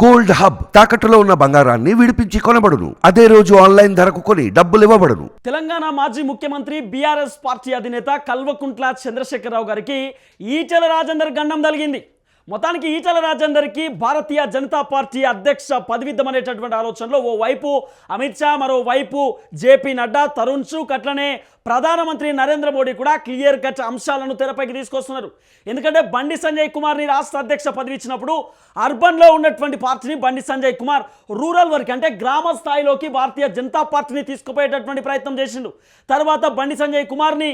Gold hub తాకట్టులో ఉన్న బంగారాన్ని విడిపించి కొనబడును. అదే రోజు ఆన్లైన్ ధరకు కొని డబ్బులు ఇవ్వబడును. తెలంగాణ మాజీ ముఖ్యమంత్రి బీఆర్ఎస్ పార్టీ అధినేత కల్వకుంట్ల చంద్రశేఖరరావు గారికి ఈటెల రాజేందర్ గండం తగిలింది. మొత్తానికి ఈటల రాజేందర్కి భారతీయ జనతా పార్టీ అధ్యక్ష పదవిద్దం అనేటటువంటి ఆలోచనలో ఓ వైపు అమిత్ షా మరోవైపు జేపీ నడ్డా తరుణ్ చుక్ అట్లనే ప్రధానమంత్రి నరేంద్ర మోడీ కూడా క్లియర్ కట్ అంశాలను తెరపైకి తీసుకొస్తున్నారు. ఎందుకంటే బండి సంజయ్ కుమార్ని రాష్ట్ర అధ్యక్ష పదవి ఇచ్చినప్పుడు అర్బన్లో ఉన్నటువంటి పార్టీని బండి సంజయ్ కుమార్ రూరల్ వరకు అంటే గ్రామ స్థాయిలోకి భారతీయ జనతా పార్టీని తీసుకుపోయేటటువంటి ప్రయత్నం చేసిండు. తర్వాత బండి సంజయ్ కుమార్ని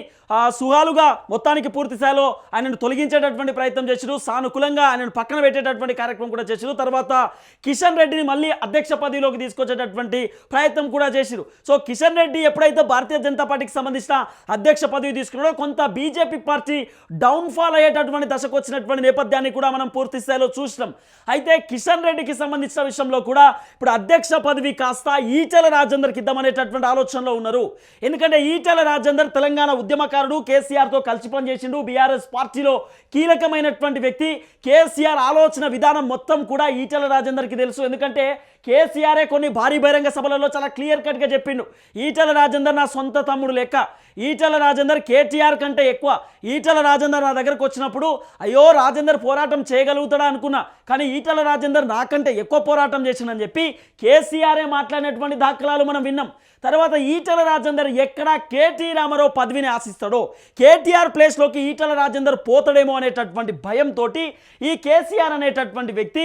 సుహాలుగా మొత్తానికి పూర్తి స్థాయిలో ఆయనను తొలగించేటటువంటి ప్రయత్నం చేసిండు. సానుకూలంగా ఆయనను పక్కన పెట్టేటటువంటి కార్యక్రమం కూడా చేసిండు. తర్వాత కిషన్ రెడ్డిని మళ్ళీ అధ్యక్ష పదవిలోకి తీసుకొచ్చేటటువంటి ప్రయత్నం కూడా చేసిరు సో కిషన్ రెడ్డి ఎప్పుడైతే భారతీయ జనతా పార్టీకి సంబంధించిన అధ్యక్ష పదవి తీసుకున్నాడో కొంత బీజేపీ పార్టీ డౌన్ఫాల్ అయ్యేటటువంటి దశకు వచ్చినటువంటి నేపథ్యాన్ని కూడా మనం పూర్తి స్థాయిలో చూసినాం. అయితే కిషన్ రెడ్డికి సంబంధించిన విషయంలో కూడా ఇప్పుడు అధ్యక్ష పదవి కాస్త ఈటెల రాజేందర్కి ఇద్దామనేటటువంటి ఆలోచనలో ఉన్నారు. ఎందుకంటే ఈటెల రాజేందర్ తెలంగాణ ఉద్యమకారుడు కేసీఆర్తో కలిసి పనిచేసిండు. బీఆర్ఎస్ పార్టీలో కీలకమైనటువంటి వ్యక్తి. కేసీఆర్ ఆలోచన విధానం మొత్తం కూడా ఈటెల రాజేందర్కి తెలుసు. ఎందుకంటే కేసీఆరే కొన్ని భారీ బహిరంగ సభలలో చాలా క్లియర్ కట్గా చెప్పిండు. ఈటెల రాజేందర్ నా సొంత తమ్ముడు లెక్క. ఈటెల రాజేందర్ కేటీఆర్ కంటే ఎక్కువ. ఈటెల రాజేందర్ నా దగ్గరకు వచ్చినప్పుడు అయ్యో రాజేందర్ పోరాటం చేయగలుగుతాడా అనుకున్నా కానీ ఈటెల రాజేందర్ నాకంటే ఎక్కువ పోరాటం చేసిందని చెప్పి కేసీఆరే మాట్లాడినటువంటి దాఖలాలు మనం విన్నాం. తర్వాత ఈటల రాజేందర్ ఎక్కడ కేటీ రామారావు పదవిని ఆశిస్తాడో? కేటీఆర్ ప్లేస్లోకి ఈటెల రాజేందర్ పోతాడేమో అనేటటువంటి భయంతో ఈ కేసీఆర్ అనేటటువంటి వ్యక్తి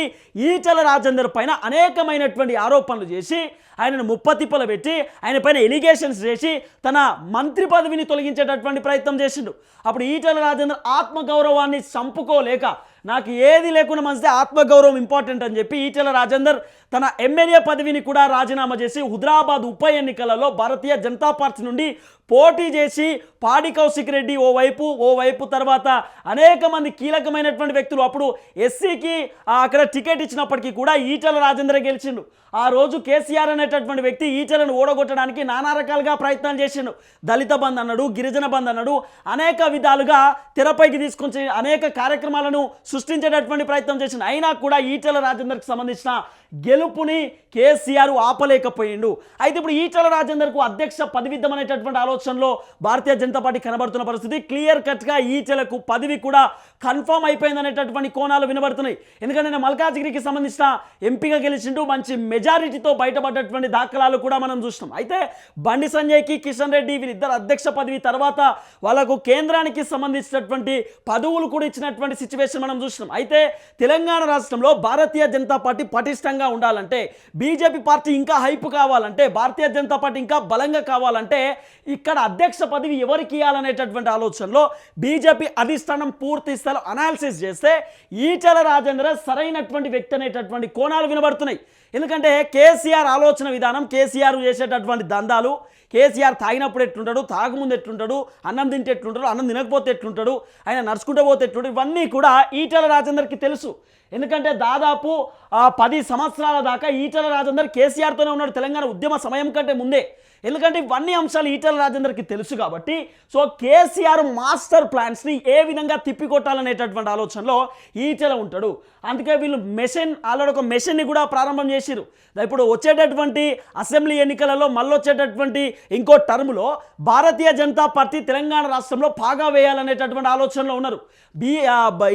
ఈటెల రాజేందర్ పైన అనేకమైనటువంటి ఆరోపణలు చేసి ఆయనను ముప్పతిప్పలు పెట్టి ఆయన పైన ఎలిగేషన్స్ చేసి తన మంత్రి పదవిని తొలగించేటటువంటి ప్రయత్నం చేసిండు. అప్పుడు ఈటెల రాజేందర్ ఆత్మగౌరవాన్ని చంపుకోలేక నాకు ఏది లేకుండా మంచిదే ఆత్మగౌరవం ఇంపార్టెంట్ అని చెప్పి ఈటెల రాజేందర్ తన ఎమ్మెల్యే పదవిని కూడా రాజీనామా చేసి హుద్రాబాద్ ఉప ఎన్నికలలో భారతీయ జనతా పార్టీ నుండి పోటీ చేసి పాడి కౌశిక్ రెడ్డి ఓవైపు ఓవైపు తర్వాత అనేక మంది కీలకమైనటువంటి వ్యక్తులు అప్పుడు ఎస్సీకి అక్కడ టికెట్ ఇచ్చినప్పటికీ కూడా ఈటెల రాజేందర్ గెలిచిండు. ఆ రోజు కేసీఆర్ అనేటటువంటి వ్యక్తి ఈటలను ఓడగొట్టడానికి నానా రకాలుగా ప్రయత్నాలు చేసిండు. దళిత బంద్ అన్నాడు గిరిజన బంద్ అన్నాడు అనేక విధాలుగా తెరపైకి తీసుకొచ్చి అనేక కార్యక్రమాలను సృష్టించేటటువంటి ప్రయత్నం చేసిండు. అయినా కూడా ఈటల రాజేందర్కి సంబంధించిన గెలుపుని కేసీఆర్ ఆపలేకపోయిండు. అయితే ఇప్పుడు ఈటల రాజేందర్కు అధ్యక్ష పదవిద్దం అనేటటువంటి ఆలోచనలో భారతీయ జనతా పార్టీ కనబడుతున్న పరిస్థితి. క్లియర్ కట్గా ఈటెలకు పదవి కూడా కన్ఫామ్ అయిపోయింది అనేటటువంటి కోణాలు వినబడుతున్నాయి. ఎందుకంటే నేను మల్కాజ్గిరికి సంబంధించిన ఎంపీగా గెలిచిండు మంచి మెజారిటీతో బయటపడ్డటువంటి దాఖలాలు కూడా మనం చూసినాం అయితే బండి సంజయ్కి కిషన్ రెడ్డి వీరిద్దరు అధ్యక్ష పదవి తర్వాత వాళ్ళకు కేంద్రానికి సంబంధించినటువంటి పదవులు కూడా ఇచ్చినటువంటి సిచ్యువేషన్ మనం చూసినాం అయితే తెలంగాణ రాష్ట్రంలో భారతీయ జనతా పార్టీ పటిష్టంగా ఉండాలంటే బీజేపీ పార్టీ ఇంకా హైప్ కావాలంటే భారతీయ జనతా పార్టీ ఇంకా బలంగా కావాలంటే ఇక్కడ అధ్యక్ష పదవి ఎవరికి ఇవ్వాలనేటటువంటి ఆలోచనలో బీజేపీ అధిష్టానం పూర్తి స్థాయిలో అనాలిసిస్ చేస్తే ఈటల రాజేంద్ర సరైనటువంటి వ్యక్తి అనేటటువంటి కోణాలు వినబడుతున్నాయి. ఎందుకంటే కేసీఆర్ ఆలోచన విధానం కేసీఆర్ చేసేటటువంటి దందాలు కేసీఆర్ తాగినప్పుడు ఎట్లుంటాడు? తాగుముందు ఎట్లుంటాడు? అన్నం తింటే ఎట్లుంటాడు? అన్నం తినకపోతే ఎట్లుంటాడు? ఆయన నడుచుకుంటూ పోతే ఎట్లుంటాడు? ఇవన్నీ కూడా ఈటెల రాజేందర్కి తెలుసు. ఎందుకంటే దాదాపు పది సంవత్సరాల దాకా ఈటెల రాజేందర్ కేసీఆర్తోనే ఉన్నాడు తెలంగాణ ఉద్యమ సమయం కంటే ముందే. ఎందుకంటే ఇవన్నీ అంశాలు ఈటెల రాజేందర్కి తెలుసు కాబట్టి. సో కేసీఆర్ మాస్టర్ ప్లాన్స్ని ఏ విధంగా తిప్పికొట్టాలనేటటువంటి ఆలోచనలో ఈటెల ఉంటాడు. అందుకే వీళ్ళు మెషిన్ ఆల్రెడీ ఒక మెషిన్ని కూడా ప్రారంభం చేసిరు ఇప్పుడు వచ్చేటటువంటి అసెంబ్లీ ఎన్నికలలో మళ్ళీ వచ్చేటటువంటి ఇంకో టర్మ్లో భారతీయ జనతా పార్టీ తెలంగాణ రాష్ట్రంలో పాగా వేయాలనేటటువంటి ఆలోచనలో ఉన్నారు. బీ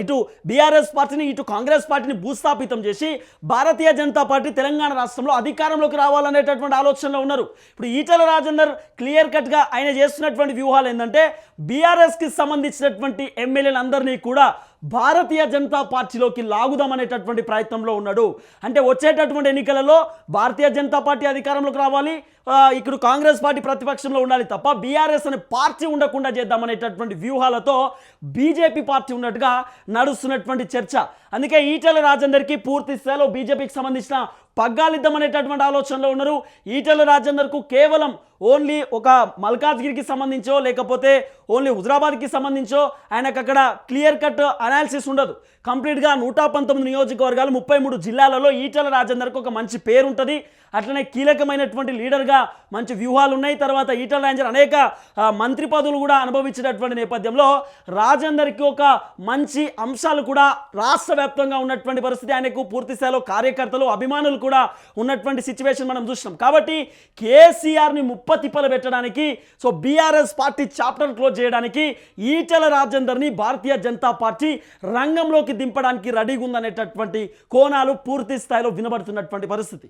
ఇటు బీఆర్ఎస్ పార్టీని ఇటు కాంగ్రెస్ పార్టీని భూస్థాపితం చేసి భారతీయ జనతా పార్టీ తెలంగాణ రాష్ట్రంలో అధికారంలోకి రావాలనేటటువంటి ఆలోచనలో ఉన్నారు. ఇప్పుడు ఈటల రాజేందర్ క్లియర్ కట్గా ఆయన చేస్తున్నటువంటి వ్యూహాలు ఏంటంటే బీఆర్ఎస్కి సంబంధించినటువంటి ఎమ్మెల్యేలందరినీ కూడా భారతీయ జనతా పార్టీలోకి లాగుదామనేటటువంటి ప్రయత్నంలో ఉన్నాడు. అంటే వచ్చేటటువంటి ఎన్నికలలో భారతీయ జనతా పార్టీ అధికారంలోకి రావాలి. ఇక్కడ కాంగ్రెస్ పార్టీ ప్రతిపక్షంలో ఉండాలి తప్ప బీఆర్ఎస్ అనే పార్టీ ఉండకుండా చేద్దామనేటటువంటి వ్యూహాలతో బీజేపీ పార్టీ ఉన్నట్టుగా నడుస్తున్నటువంటి చర్చ. అందుకే ఈటల రాజేందర్కి పూర్తి స్థాయిలో బీజేపీకి సంబంధించిన పగ్గాలిద్దామనేటటువంటి ఆలోచనలో ఉన్నారు. ఈటెల రాజేందర్కు కేవలం ఓన్లీ ఒక మల్కాజ్గిరికి సంబంధించో లేకపోతే ఓన్లీ హుజరాబాద్కి సంబంధించో ఆయనకు అక్కడ క్లియర్ కట్ అనాలిసిస్ ఉండదు. కంప్లీట్గా నూట పంతొమ్మిది నియోజకవర్గాలు ముప్పై మూడు జిల్లాలలో ఈటల రాజేందర్కి ఒక మంచి పేరు ఉంటుంది అట్లనే కీలకమైనటువంటి లీడర్గా మంచి వ్యూహాలు ఉన్నాయి తర్వాత ఈటల రాజేందర్ అనేక మంత్రి పదవులు కూడా అనుభవించినటువంటి నేపథ్యంలో రాజేందర్కి ఒక మంచి అంశాలు కూడా రాష్ట్ర వ్యాప్తంగా ఉన్నటువంటి పరిస్థితి. ఆయనకు పూర్తి స్థాయిలో కార్యకర్తలు అభిమానులు కూడా ఉన్నటువంటి సిచ్యువేషన్ మనం చూసినాం కాబట్టి కేసీఆర్ని ముప్పతిప్పలు పెట్టడానికి so BRS party chapter close చేయడానికి ఈటల రాజేందర్ని భారతీయ జనతా పార్టీ రంగంలోకి దింపడానికి రెడీగా ఉందనేటటువంటి కోణాలు పూర్తి స్థాయిలో వినబడుతున్నటువంటి పరిస్థితి.